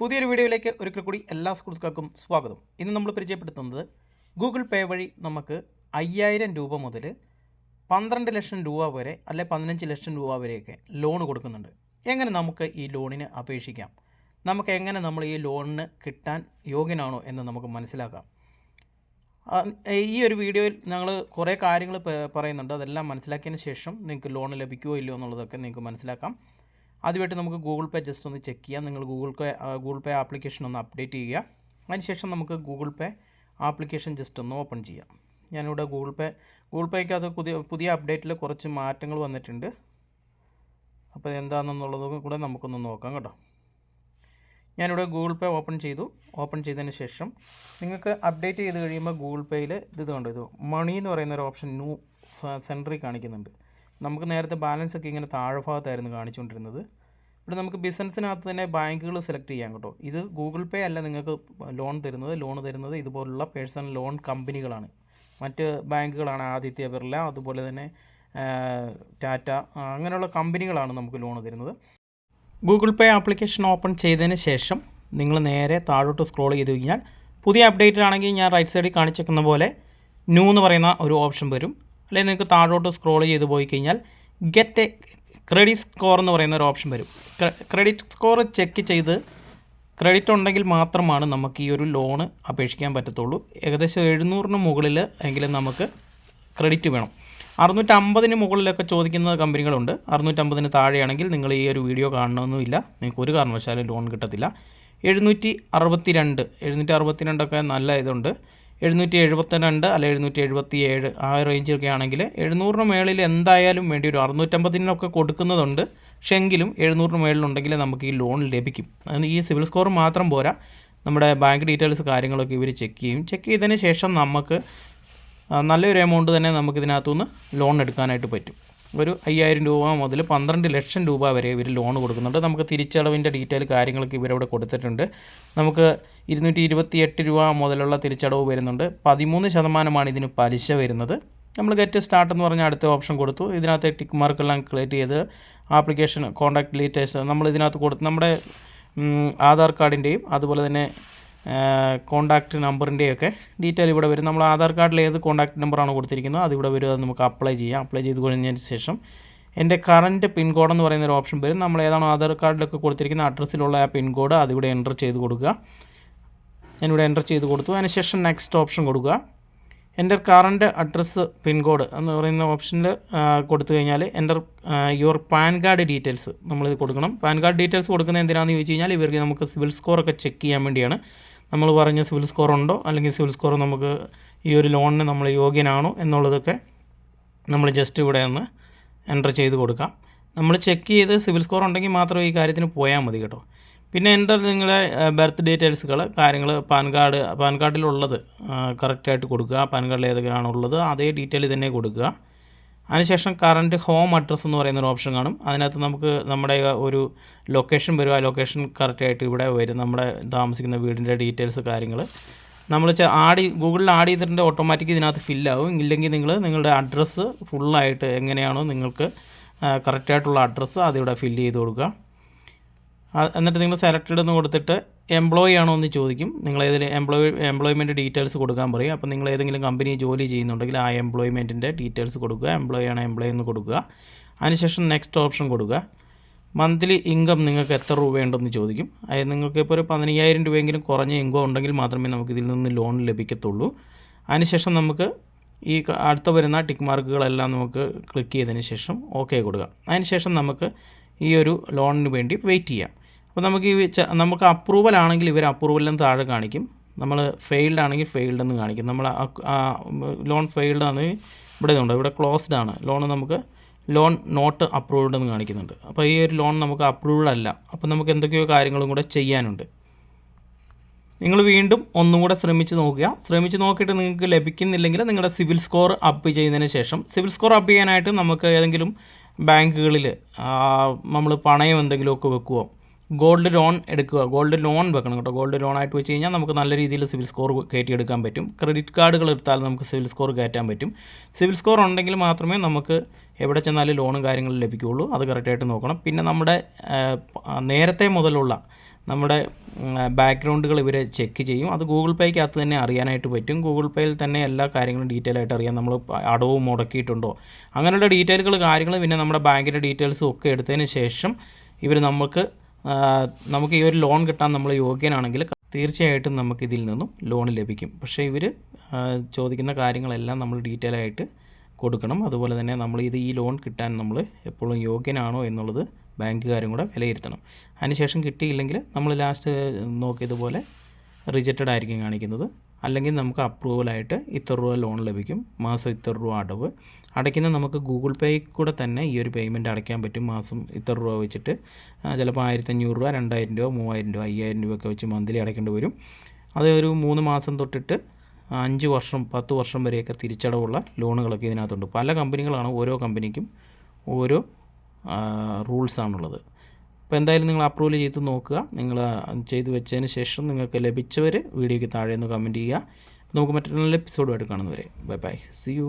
പുതിയൊരു വീഡിയോയിലേക്ക് ഒരിക്കൽ കൂടി എല്ലാ സുഹൃത്തുക്കൾക്കും സ്വാഗതം. ഇന്ന് നമ്മൾ പരിചയപ്പെടുത്തുന്നത് ഗൂഗിൾ പേ വഴി നമുക്ക് അയ്യായിരം രൂപ മുതൽ പന്ത്രണ്ട് ലക്ഷം രൂപ വരെ അല്ലെ പതിനഞ്ച് ലക്ഷം രൂപ വരെയൊക്കെ ലോൺ കൊടുക്കുന്നുണ്ട്. എങ്ങനെ നമുക്ക് ഈ ലോണിന് അപേക്ഷിക്കാം? നമുക്ക് എങ്ങനെ നമ്മൾ ഈ ലോണിന് കിട്ടാൻ യോഗ്യനാണോ എന്ന് നമുക്ക് മനസ്സിലാക്കാം. ഈ ഒരു വീഡിയോയിൽ ഞങ്ങൾ കുറേ കാര്യങ്ങൾ പറയുന്നുണ്ട്. അതെല്ലാം മനസ്സിലാക്കിയതിന് ശേഷം നിങ്ങൾക്ക് ലോൺ ലഭിക്കുമോ ഇല്ലയോ എന്നുള്ളതൊക്കെ നിങ്ങൾക്ക് മനസ്സിലാക്കാം. ആദ്യമായിട്ട് നമുക്ക് ഗൂഗിൾ പേ ജസ്റ്റ് ഒന്ന് ചെക്ക് ചെയ്യാം. നിങ്ങൾ Google Pay Google Pay application ഒന്ന് അപ്ഡേറ്റ് ചെയ്യുക. അതിനുശേഷം നമുക്ക് ഗൂഗിൾ പേ ആപ്ലിക്കേഷൻ ജസ്റ്റ് ഒന്ന് ഓപ്പൺ ചെയ്യാം. ഞാനിവിടെ ഗൂഗിൾ പേ ഗൂഗിൾ പേക്ക് അത് പുതിയ പുതിയ അപ്ഡേറ്റിൽ കുറച്ച് മാറ്റങ്ങൾ വന്നിട്ടുണ്ട്. അപ്പോൾ എന്താണെന്നുള്ളതും കൂടെ നമുക്കൊന്ന് നോക്കാം കേട്ടോ. ഞാനിവിടെ ഗൂഗിൾ പേ ഓപ്പൺ ചെയ്തു. ഓപ്പൺ ചെയ്തതിന് ശേഷം നിങ്ങൾക്ക് അപ്ഡേറ്റ് ചെയ്ത് കഴിയുമ്പോൾ ഗൂഗിൾ പേയിൽ ഇത് കണ്ടു? ഇത് മണി എന്ന് പറയുന്ന ഒരു ഓപ്ഷൻ ന്യൂ സെന്ററിൽ കാണിക്കുന്നുണ്ട്. നമുക്ക് നേരത്തെ ബാലൻസ് ഒക്കെ ഇങ്ങനെ താഴെ ഭാഗത്തായിരുന്നു കാണിച്ചുകൊണ്ടിരുന്നത്. ഇവിടെ നമുക്ക് ബിസിനസ്സിനകത്ത് തന്നെ ബാങ്കുകൾ സെലക്ട് ചെയ്യാം കേട്ടോ. ഇത് ഗൂഗിൾ പേ അല്ല നിങ്ങൾക്ക് ലോൺ തരുന്നത് ലോൺ തരുന്നത് ഇതുപോലുള്ള പേഴ്സണൽ ലോൺ കമ്പനികളാണ് മറ്റ് ബാങ്കുകളാണ് ആദിത്യ ബിർല അതുപോലെ തന്നെ ടാറ്റ അങ്ങനെയുള്ള കമ്പനികളാണ് നമുക്ക് ലോൺ തരുന്നത്. ഗൂഗിൾ പേ ആപ്ലിക്കേഷൻ ഓപ്പൺ ചെയ്തതിന് ശേഷം നിങ്ങൾ നേരെ താഴോട്ട് സ്ക്രോൾ ചെയ്ത് കഴിഞ്ഞാൽ പുതിയ അപ്ഡേറ്റ് ആണെങ്കിൽ ഞാൻ റൈറ്റ് സൈഡിൽ കാണിച്ചേക്കുന്ന പോലെ ന്യൂ എന്ന് പറയുന്ന ഒരു ഓപ്ഷൻ വരും. അല്ലെങ്കിൽ നിങ്ങൾക്ക് താഴോട്ട് സ്ക്രോൾ ചെയ്ത് പോയി കഴിഞ്ഞാൽ ഗെറ്റ് എ ക്രെഡിറ്റ് സ്കോർ എന്ന് പറയുന്ന ഒരു ഓപ്ഷൻ വരും. ക്രെഡിറ്റ് സ്കോർ ചെക്ക് ചെയ്ത് ക്രെഡിറ്റ് ഉണ്ടെങ്കിൽ മാത്രമാണ് നമുക്ക് ഈ ഒരു ലോണ് അപേക്ഷിക്കാൻ പറ്റത്തുള്ളൂ. ഏകദേശം എഴുന്നൂറിന് മുകളിൽ എങ്കിലും നമുക്ക് ക്രെഡിറ്റ് വേണം. അറുന്നൂറ്റമ്പതിന് മുകളിലൊക്കെ ചോദിക്കുന്ന കമ്പനികളുണ്ട്. അറുന്നൂറ്റമ്പതിന് താഴെയാണെങ്കിൽ നിങ്ങൾ ഈ ഒരു വീഡിയോ കാണണമെന്നുമില്ല. നിങ്ങൾക്ക് ഒരു കാരണവശാലും ലോൺ കിട്ടത്തില്ല. എഴുന്നൂറ്റി അറുപത്തി രണ്ട് എഴുന്നൂറ്റി അറുപത്തി രണ്ടൊക്കെ നല്ല ഇതുണ്ട്. എഴുന്നൂറ്റി എഴുപത്തി രണ്ട് അല്ല എഴുന്നൂറ്റി എഴുപത്തി ഏഴ് ആ റേഞ്ചൊക്കെ ആണെങ്കിൽ എഴുന്നൂറിന് മേളിൽ എന്തായാലും വേണ്ടി വരും അറുന്നൂറ്റമ്പതിനൊക്കെ കൊടുക്കുന്നതുണ്ട്. പക്ഷേ എങ്കിലും എഴുന്നൂറിന് മേളിലുണ്ടെങ്കിൽ നമുക്ക് ഈ ലോൺ ലഭിക്കും. അതിന് ഈ സിവിൽ സ്കോർ മാത്രം പോരാ. നമ്മുടെ ബാങ്ക് ഡീറ്റെയിൽസ് കാര്യങ്ങളൊക്കെ ഇവർ ചെക്ക് ചെയ്യും. ചെക്ക് ചെയ്തതിന് ശേഷം നമുക്ക് നല്ലൊരു എമൗണ്ട് തന്നെ നമുക്ക് ഇതിനകത്തുനിന്ന് ലോൺ എടുക്കാനായിട്ട് പറ്റും. ഒരു അയ്യായിരം രൂപ മുതൽ പന്ത്രണ്ട് ലക്ഷം രൂപ വരെ ഇവർ ലോൺ കൊടുക്കുന്നുണ്ട്. നമുക്ക് തിരിച്ചടവിന്റെ ഡീറ്റെയിൽ കാര്യങ്ങളൊക്കെ ഇവരവിടെ കൊടുത്തിട്ടുണ്ട്. നമുക്ക് ഇരുന്നൂറ്റി ഇരുപത്തി എട്ട് രൂപ മുതലുള്ള തിരിച്ചടവ് വരുന്നുണ്ട്. പതിമൂന്ന് ശതമാനമാണ് ഇതിന് പലിശ വരുന്നത്. നമ്മൾ ഗെറ്റ് സ്റ്റാർട്ട് എന്ന് പറഞ്ഞ അടുത്ത ഓപ്ഷൻ കൊടുത്തു. ഇതിനകത്ത് ടിക്ക് മാർക്കെല്ലാം ക്ലിയറ്റ് ചെയ്ത് ആപ്ലിക്കേഷൻ കോൺടാക്ട് ഡീറ്റെയിൽസ് നമ്മൾ ഇതിനകത്ത് കൊടുത്ത് നമ്മുടെ ആധാർ കാർഡിന്റെയും അതുപോലെ തന്നെ കോണ്ടാക്ട് നമ്പറിന്റെയൊക്കെ ഡീറ്റെയിൽ ഇവിടെ വരും. നമ്മൾ ആധാർ കാർഡിൽ ഏത് കോൺടാക്ട് നമ്പറാണ് കൊടുത്തിരിക്കുന്നത് അതിവിടെ വരും. അത് നമുക്ക് അപ്ലൈ ചെയ്യാം. അപ്ലൈ ചെയ്ത് കഴിഞ്ഞതിന് ശേഷം എന്റെ കറന്റ് പിൻകോഡ് എന്ന് പറയുന്ന ഒരു ഓപ്ഷൻ വരും. നമ്മൾ ഏതാണോ ആധാർ കാർഡിലൊക്കെ കൊടുത്തിരിക്കുന്ന അഡ്രസ്സിലുള്ള ആ പിൻകോഡ് അതിവിടെ എന്റർ ചെയ്ത് കൊടുക്കുക. ഞാനിവിടെ എന്റർ ചെയ്ത് കൊടുത്തു. അതിനുശേഷം നെക്സ്റ്റ് ഓപ്ഷൻ കൊടുക്കുക. എന്റെ കറണ്ട് അഡ്രസ്സ് പിൻകോഡ് എന്ന് പറയുന്ന ഓപ്ഷനിൽ കൊടുത്തു കഴിഞ്ഞാൽ എന്റെ യുവർ പാൻ കാർഡ് ഡീറ്റെയിൽസ് നമ്മളിത് കൊടുക്കണം. പാൻ കാർഡ് ഡീറ്റെയിൽസ് കൊടുക്കുന്നത് എന്തിനാണെന്ന് ചോദിച്ചു കഴിഞ്ഞാൽ ഇവർക്ക് നമുക്ക് സിവിൽ സ്കോറൊക്കെ ചെക്ക് ചെയ്യാൻ വേണ്ടിയാണ്. നമ്മൾ പറഞ്ഞ സിവിൽ സ്കോർ ഉണ്ടോ? അല്ലെങ്കിൽ സിവിൽ സ്കോർ നമുക്ക് ഈ ഒരു ലോണിന് നമ്മൾ യോഗ്യനാണോ എന്നുള്ളതൊക്കെ നമ്മൾ ജസ്റ്റ് ഇവിടെ ഒന്ന് എന്റർ ചെയ്ത് കൊടുക്കാം. നമ്മൾ ചെക്ക് ചെയ്ത് സിവിൽ സ്കോർ ഉണ്ടെങ്കിൽ മാത്രമേ ഈ കാര്യത്തിന് പോയാൽ മതി കേട്ടോ. പിന്നെ എന്റെ നിങ്ങളെ ബർത്ത് ഡീറ്റെയിൽസുകൾ കാര്യങ്ങൾ പാൻ കാർഡ് പാൻ കാർഡിലുള്ളത് കറക്റ്റായിട്ട് കൊടുക്കുക. പാൻ കാർഡിൽ ഏതൊക്കെയാണ് ഉള്ളത് അതേ ഡീറ്റെയിൽ തന്നെ കൊടുക്കുക. അതിനുശേഷം കറന്റ് ഹോം അഡ്രസ്സ് എന്ന് പറയുന്ന ഒരു ഓപ്ഷൻ കാണും. അതിനകത്ത് നമുക്ക് നമ്മുടെ ഒരു ലൊക്കേഷൻ വരും. ആ ലൊക്കേഷൻ കറക്റ്റായിട്ട് ഇവിടെ വരും. നമ്മുടെ താമസിക്കുന്ന വീടിന്റെ ഡീറ്റെയിൽസ് കാര്യങ്ങൾ നമ്മൾ ആഡ് ഗൂഗിളിൽ ആഡ് ചെയ്തിട്ടുണ്ട് ഓട്ടോമാറ്റിക് ഇതിനകത്ത് ഫില്ലാവും ഇല്ലെങ്കിൽ നിങ്ങൾ നിങ്ങളുടെ അഡ്രസ്സ് ഫുള്ളായിട്ട് എങ്ങനെയാണോ നിങ്ങൾക്ക് കറക്റ്റായിട്ടുള്ള അഡ്രസ്സ് അതിവിടെ ഫില്ല് ചെയ്ത് കൊടുക്കുക. എന്നിട്ട് നിങ്ങൾ സെലക്റ്റഡ് എന്ന് കൊടുത്തിട്ട് എംപ്ലോയി ആണോ എന്ന് ചോദിക്കും. നിങ്ങൾ ഏതിൽ എംപ്ലോയി എംപ്ലോയ്മെന്റ് ഡീറ്റെയിൽസ് കൊടുക്കാൻ പറയും. അപ്പോൾ നിങ്ങൾ ഏതെങ്കിലും കമ്പനി ജോലി ചെയ്യുന്നുണ്ടെങ്കിൽ ആ എംപ്ലോയ്മെന്റിന്റെ ഡീറ്റെയിൽസ് കൊടുക്കുക. എംപ്ലോയി ആണോ എംപ്ലോയി എന്ന് കൊടുക്കുക. അതിനുശേഷം നെക്സ്റ്റ് ഓപ്ഷൻ കൊടുക്കുക. മന്ത്ലി ഇൻകം നിങ്ങൾക്ക് എത്ര രൂപയുണ്ടെന്ന് ചോദിക്കും. അതായത് നിങ്ങൾക്ക് ഇപ്പോൾ ഒരു പതിനയ്യായിരം രൂപയെങ്കിലും കുറഞ്ഞ ഇൻകം ഉണ്ടെങ്കിൽ മാത്രമേ നമുക്ക് ഇതിൽ നിന്ന് ലോൺ ലഭിക്കത്തുള്ളൂ. അതിനുശേഷം നമുക്ക് ഈ അടുത്ത വരുന്ന ടിക്ക് മാർക്കുകളെല്ലാം നമുക്ക് ക്ലിക്ക് ചെയ്തതിന് ശേഷം ഓക്കെ കൊടുക്കുക അതിനുശേഷം നമുക്ക് ഈ ഒരു ലോണിന് വേണ്ടി വെയിറ്റ് ചെയ്യാം. അപ്പോൾ നമുക്ക് ഈ നമുക്ക് അപ്രൂവൽ ആണെങ്കിൽ ഇവർ അപ്രൂവലിന് താഴെ കാണിക്കും. നമ്മൾ ഫെയിൽഡ് ആണെങ്കിൽ ഫെയിൽഡ് എന്ന് കാണിക്കും. നമ്മൾ ലോൺ ഫെയിൽഡ് ആണ് ഇവിടെ ഇതുണ്ട്. ഇവിടെ ക്ലോസ്ഡ് ആണ്. ലോൺ നമുക്ക് ലോൺ നോട്ട് അപ്രൂവ്ഡ് എന്ന് കാണിക്കുന്നുണ്ട്. അപ്പോൾ ഈ ഒരു ലോൺ നമുക്ക് അപ്രൂവ്ഡ് അല്ല. അപ്പോൾ നമുക്ക് എന്തൊക്കെയോ കാര്യങ്ങളും കൂടെ ചെയ്യാനുണ്ട്. നിങ്ങൾ വീണ്ടും ഒന്നും കൂടെ ശ്രമിച്ച് നോക്കുക. ശ്രമിച്ച് നോക്കിയിട്ട് നിങ്ങൾക്ക് ലഭിക്കുന്നില്ലെങ്കിൽ നിങ്ങളുടെ സിവിൽ സ്കോർ അപ്പ് ചെയ്യുന്നതിന് ശേഷം സിവിൽ സ്കോർ അപ്പ് ചെയ്യാനായിട്ട് നമുക്ക് ഏതെങ്കിലും ബാങ്കുകളിൽ നമ്മൾ പണയം എന്തെങ്കിലുമൊക്കെ വെക്കുവോ? ഗോൾഡ് ലോൺ എടുക്കുക. ഗോൾഡ് ലോൺ വെക്കണം കേട്ടോ. ഗോൾഡ് ലോൺ ആയിട്ട് വെച്ച് കഴിഞ്ഞാൽ നമുക്ക് നല്ല രീതിയിൽ സിവിൽ സ്കോർ കയറ്റിയെടുക്കാൻ പറ്റും. ക്രെഡിറ്റ് കാർഡുകൾ എടുത്താൽ നമുക്ക് സിവിൽ സ്കോർ കയറ്റാൻ പറ്റും. സിവിൽ സ്കോർ ഉണ്ടെങ്കിൽ മാത്രമേ നമുക്ക് എവിടെ ചെന്നാലും ലോണും കാര്യങ്ങളും ലഭിക്കുകയുള്ളൂ. അത് കറക്റ്റായിട്ട് നോക്കണം. പിന്നെ നമ്മുടെ നേരത്തെ മുതലുള്ള നമ്മുടെ ബാക്ക്ഗ്രൗണ്ടുകൾ ഇവർ ചെക്ക് ചെയ്യും. അത് ഗൂഗിൾ പേക്കകത്ത് തന്നെ അറിയാനായിട്ട് പറ്റും. ഗൂഗിൾ പേയിൽ തന്നെ എല്ലാ കാര്യങ്ങളും ഡീറ്റെയിൽ ആയിട്ട് അറിയാം. നമ്മൾ അടവും മുടക്കിയിട്ടുണ്ടോ? അങ്ങനെയുള്ള ഡീറ്റെയിലുകൾ കാര്യങ്ങൾ പിന്നെ നമ്മുടെ ബാങ്കിന്റെ ഡീറ്റെയിൽസും ഒക്കെ എടുത്തതിന് ശേഷം ഇവർ നമുക്ക് നമുക്ക് ഈ ഒരു ലോൺ കിട്ടാൻ നമ്മൾ യോഗ്യനാണെങ്കിൽ തീർച്ചയായിട്ടും നമുക്ക് ഇതിൽ നിന്നും ലോൺ ലഭിക്കും. പക്ഷേ ഇവർ ചോദിക്കുന്ന കാര്യങ്ങളെല്ലാം നമ്മൾ ഡീറ്റെയിൽ ആയിട്ട് കൊടുക്കണം. അതുപോലെ തന്നെ നമ്മൾ ഇത് ഈ ലോൺ കിട്ടാൻ നമ്മൾ എപ്പോഴും യോഗ്യനാണോ എന്നുള്ളത് ബാങ്കുകാരും കൂടെ വിലയിരുത്തണം. അതിനുശേഷം കിട്ടിയില്ലെങ്കിൽ നമ്മൾ ലാസ്റ്റ് നോക്കിയതുപോലെ റിജക്റ്റഡ് ആയിരിക്കും കാണിക്കുന്നത്. അല്ലെങ്കിൽ നമുക്ക് അപ്രൂവലായിട്ട് ഇത്ര രൂപ ലോൺ ലഭിക്കും. മാസം ഇത്ര രൂപ അടവ്. അടയ്ക്കുന്ന നമുക്ക് ഗൂഗിൾ പേ കൂടെ തന്നെ ഈ ഒരു പേയ്മെന്റ് അടയ്ക്കാൻ പറ്റും. മാസം ഇത്ര രൂപ വെച്ചിട്ട് ചിലപ്പോൾ ആയിരത്തഞ്ഞൂറ് രൂപ രണ്ടായിരം രൂപ മൂവായിരം രൂപ അയ്യായിരം രൂപ ഒക്കെ വെച്ച് മന്ത്ലി അടയ്ക്കേണ്ടി വരും. അത് ഒരു മൂന്ന് മാസം തൊട്ടിട്ട് അഞ്ച് വർഷം പത്ത് വർഷം വരെയൊക്കെ തിരിച്ചടവുള്ള ലോണുകളൊക്കെ ഇതിനകത്തുണ്ട്. പല കമ്പനികളാണ് ഓരോ കമ്പനിക്കും ഓരോ റൂൾസാണുള്ളത് അപ്പോൾ എന്തായാലും നിങ്ങൾ അപ്രൂവൽ ചെയ്ത് നോക്കുക. നിങ്ങൾ ചെയ്ത് വെച്ചതിന് ശേഷം നിങ്ങൾക്ക് ലഭിച്ചവർ വീഡിയോയ്ക്ക് താഴെ നിന്ന് കമന്റ് ചെയ്യുക. നമുക്ക് മറ്റൊരു നല്ല എപ്പിസോഡുമായിട്ട് കാണുന്നവരെ. Bye bye. C U